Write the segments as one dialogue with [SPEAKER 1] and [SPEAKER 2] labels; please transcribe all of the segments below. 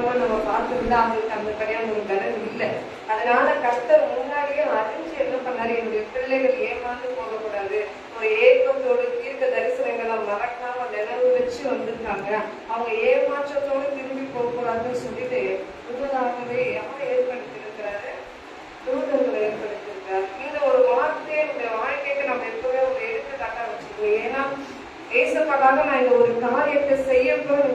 [SPEAKER 1] நம்ம பார்த்திருந்தா அவங்களுக்கு அந்த கல்யாணம் ஒரு இல்லை. அதனால கர்த்தர் முன்னாடியே அறிஞ்சு என்ன பண்ணாரு? என்னுடைய பிள்ளைகள் ஏமாந்து போகக்கூடாது. ஒரு ஏக்கத்தோடு தீர்க்க தரிசனங்களை மறக்காம நினைவு வச்சு வந்திருக்காங்க. அவங்க ஏமாற்றத்தோடு திரும்பி போகக்கூடாதுன்னு சொல்லிட்டு முன்னதாகவே யாரை ஏற்படுத்தியிருக்கிறாரு. தூதர்களை ஏற்படுத்தியிருக்கிறார். இந்த ஒரு வார்த்தையை நம்முடைய வாழ்க்கைக்கு நம்ம எப்பவுமே ஒரு எடுத்துக்காட்டா வச்சுக்கணும் ஏன்னா ஏசப்படாக நான் இந்த ஒரு காரியத்தை செய்ய போது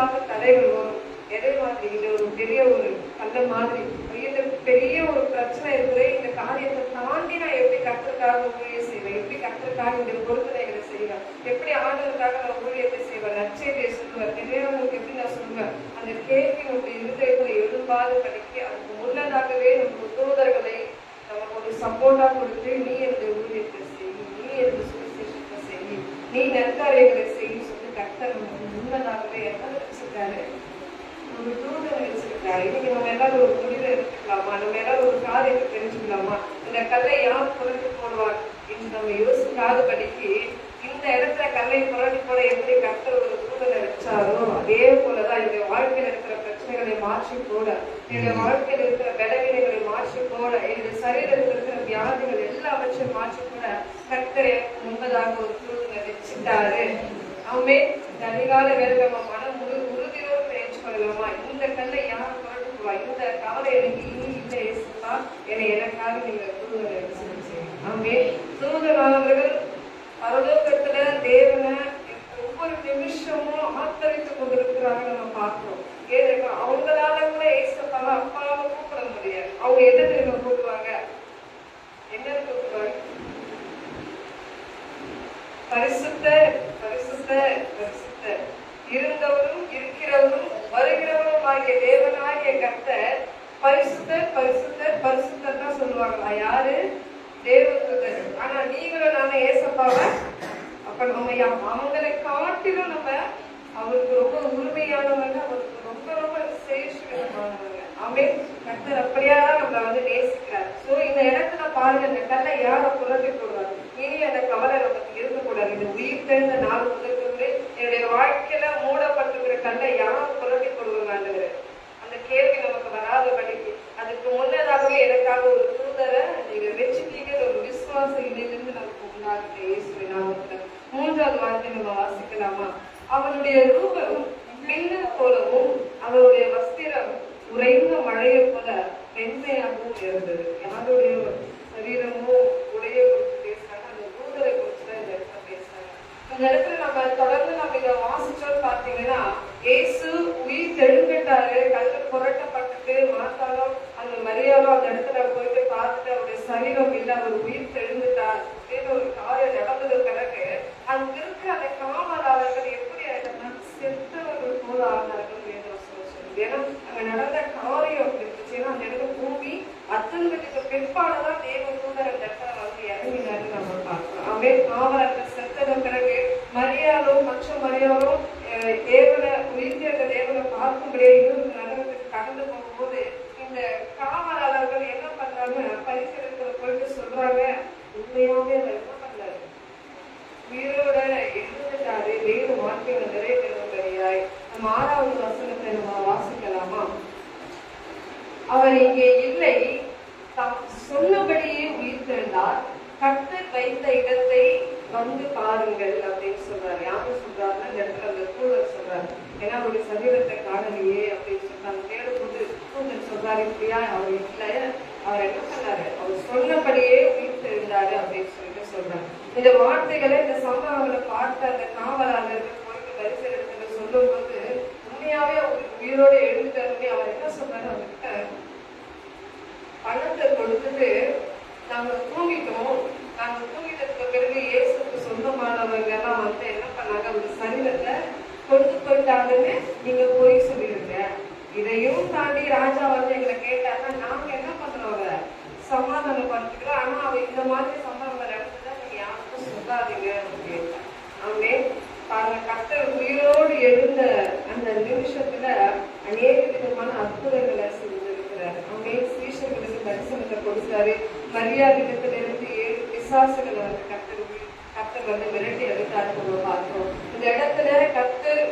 [SPEAKER 1] போது தலைவரும் தடைகள் வரும் எதை மாதிரி இது ஒரு பெரிய ஒரு அந்த மாதிரி இந்த பெரிய ஒரு பிரச்சனை இருக்குது இந்த காரியத்தை தாண்டி நான் எப்படி கத்திற்காக ஊழியம் செய்வேன்? எப்படி கத்திற்காக இந்த பொருத்தனைகளை செய்வேன்? எப்படி ஆண்டவருக்காக நான் ஊழியத்தை செய்வேன்? நற்செய்தியை சொல்லுவேன். தெரியாதவங்களுக்கு எப்படி நான் சொல்லுவேன்? அந்த கேள்வி உங்க இருதயத்தை எழும்பாது படிக்க அதுக்கு முன்னதாகவே நம்ம தூதர்களை நமக்கு ஒரு சப்போர்ட்டா கொடுத்து நீ என்னுடைய ஊழியத்தை செய் நீ என்னுடைய சுவிசேஷத்தை செய் நீ நற்காரியங்களை செய்யும் சொல்லி கர்த்தர் நமக்கு முன்னதாகவே என்ன வச்சிருக்காரு ஒரு தூதரை வச்சிருக்காரு. இன்னைக்கு நம்ம எல்லாரும் ஒரு முடிவை எடுத்துக்கலாமா நம்ம எல்லாரும் ஒரு காரியத்தை தெரிஞ்சுக்கலாமா? இந்த கல்லை யார் புரட்டி போடுவார்? என்று நம்ம யோசிக்காதபடிக்கு இந்த இடத்துல கல்லை புரட்டி போட எப்படி கர்த்தர் ஒரு தூதரை வச்சாரோ அதே போலதான் என்னுடைய வாழ்க்கையில இருக்கிற பிரச்சனைகளை மாற்றி போட என்னுடைய வாழ்க்கையில இருக்கிற பலவீனங்களை மாற்றி போட என்னுடைய சரீரத்தில் இருக்கிற வியாதிகள் எல்லாவற்றையும் மாற்றி போட கர்த்தரை முன்பதாக ஒரு தூதரை வச்சுட்டாரு. அவமே அதிகால வேலை நம்ம முயற்சி இந்த கல்லை யார் புரட்டுவா இந்த கவலை எனக்கு இனி இல்லை என்னை எனக்காக நீங்க தூதரை வச்சிருச்சு ஆமே தூதரானவர்கள் பரலோகத்துல தேவனை ஒவ்வொரு நிமிஷமும் ஆத்தரித்துக் கொண்டிருக்கிறாங்க நம்ம பார்க்கிறோம். ஏன்னா அவங்களால கூட ஏசப்பாவை அப்பாவை கூப்பிட முடியாது. அவங்க எதை தெரியுமா கூப்பிடுவாங்க? என்ன கூப்பிடுவாங்க? பரிசுத்த பரிசுத்த பரிசுத்த. இருந்தவரும் இருக்கிறவரும் வருகிறவரும் ஆகிய தேவனாகிய கர்த்தர் பரிசுத்த பரிசுத்த பரிசுத்தர் தான் சொல்லுவாங்களா? யாரு? தேவதூதர். ஆனா நீங்களும் நானும் ஏசப்பாவ அப்ப நம்ம அவங்களை காட்டிலும் நம்ம அவருக்கு ரொம்ப உரிமையானவங்க அவருக்கு ரொம்ப ரொம்ப சேஷமானவங்க அமே கர்த்தர் அப்படியா நம்மளை வந்து நேசிக்கிறார். சோ இந்த இடத்துல பாருங்க இந்த கல்லை யார புரட்டி போடுவார் இனி அந்த கவலை நமக்கு இருக்கக்கூடாது. இந்த உயிர் தெரிந்த நாள் முதற்கொண்டு என்னுடைய வாழ்க்கையில மூடப்பட்டிருக்கிற கல்லை யார் புரட்டி போடுவாங்க ஆண்டவரே? அந்த கேள்வி நமக்கு வராதபடிக்கு அதுக்கு முன்னதாகவே எனக்காக ஒரு தூதரை நீங்க வச்சுட்டீங்க ஒரு விசுவாச இதிலிருந்து இயேசுவின் நாமத்துல மூன்றாவது வார்த்தை நம்ம வாசிக்கலாமா? அவனுடைய ரூபம் மின்னல் போலவும் அவருடைய வஸ்திரம் உறைந்த மழையை போல வெண்மையாகவும் இருந்தது. யாருடைய சரீரமோ உடைய குறித்து பேசுறாங்க. அந்த தூதரை குறித்து தான் இந்த இடத்துல பேசுறாங்க. இந்த இடத்துல நம்ம தொடர்ந்து நம்ம இதை வாசிச்சோம்னு பார்த்தீங்கன்னா ஏசு உயிர் தெழுந்துட்டாரு கல்லு புரட்டப்பட்டுட்டு மாத்தாலும் அந்த மரியாதை அந்த இடத்துல போயிட்டு பார்த்துட்டு அவருடைய சரீரம் இல்லை ஒரு உயிர் தெழுந்துட்டார். அப்படின்னு ஒரு காரியம் நடந்தது பிறகு அங்க இருக்கிற அந்த காவலாளர்கள் எப்படி ஆயிட்டாங்கன்னா செத்தவர்கள் போல ஆனார்கள் வேதவசனம் சொல்லுது ஏன்னா அங்க நடந்த காரியம் அப்படி இருந்துச்சு. ஏன்னா அந்த இடத்துல பூமி அத்தனுக்கு பிற்பாடுதான் தேவ தூதர் அந்த இடத்துல வந்து இறங்கினாரு நம்ம பார்க்கிறோம். அவன் காவலர்கள் செத்ததன் பிறகு மற்ற அஹ், தேவனை உயிர்த்த தேவனை பார்க்கும்படியே இன்னொரு நகரத்துக்கு கடந்து போகும்போது இந்த காவலாளர்கள் என்ன பண்றாங்க பரிசீலனை போயிட்டு சொல்றாங்க உண்மையாவே அவர் என்ன பண்ணாரு உயிரோட எழுந்துட்டாரு வேறு வார்த்தைகளை நிறைவேறும்படியாய் நம்ம ஆறாவது வசனத்தை நம்ம வாசிக்கலாமா? அவர் இங்கே இல்லை. தாம் சொன்னபடியே உயிர்த்தெழுந்தார் கர்த்தர் வைத்த இடத்தை வந்து பாருங்கள் அப்படின்னு சொல்றாரு. யாரு சொல்றாருன்னா இந்த இடத்துல அந்த தூதர் சொல்றாரு. ஏன்னா அவருடைய சரீரத்தை காணலையே அப்படின்னு சொல்றாங்க தேடும்போது தூதர் சொல்றாரு இப்படியா? அவர் இல்லை. அவர் என்ன பண்ணாரு? அவர் சொன்னபடியே உயிர்த்தெழுந்தாரு அப்படின்னு சொல்லிட்டு சொல்றாரு. இந்த வார்த்தைகளை இந்த சம்பவங்களை பார்த்த அந்த காவலாளர்கள் உயிரோட எழுந்துட்டாருன்னு அவர் என்ன சொன்னார் அவர்கிட்ட? பணத்தை கொடுத்துட்டு நாங்க தூங்கிட்டோம். நாங்க தூங்கிட்டதுக்கு பிறகு இயேசுக்கு சொந்தமானவங்க எல்லாம் வந்து என்ன பண்ணாங்க? அந்த சரீரத்தை கொடுத்து போயிட்டாங்கன்னு நீங்க போய் சொல்லிடுங்க இதையும் தாண்டி ராஜா வந்து எங்களை கேட்டாருன்னா நாங்க என்ன பண்றோம் சமாதானம் சமாதானப்படுத்திக்கிறோம் ஆனா அவ இந்த மாதிரி சம்பவங்கள் நடந்ததா நீங்க யாருக்கும் சொல்லாதீங்க அப்படின்னு அவனே பாருங்க கத்தர் உயிரோடு எழுந்த அந்த நிமிஷத்துல அநேக விதமான அற்புதங்களை செஞ்சிருக்கிறார் அவங்க சீஷர்களுக்கு தரிசனத்தை கொடுத்தாரு. மரியாதிகத்திலிருந்து ஏழு பிசாசுகளை வந்து கத்தர் கத்தர் வந்து விரட்டி எடுத்தாரு நம்ம பார்த்தோம் இந்த இடத்துல கர்த்தர்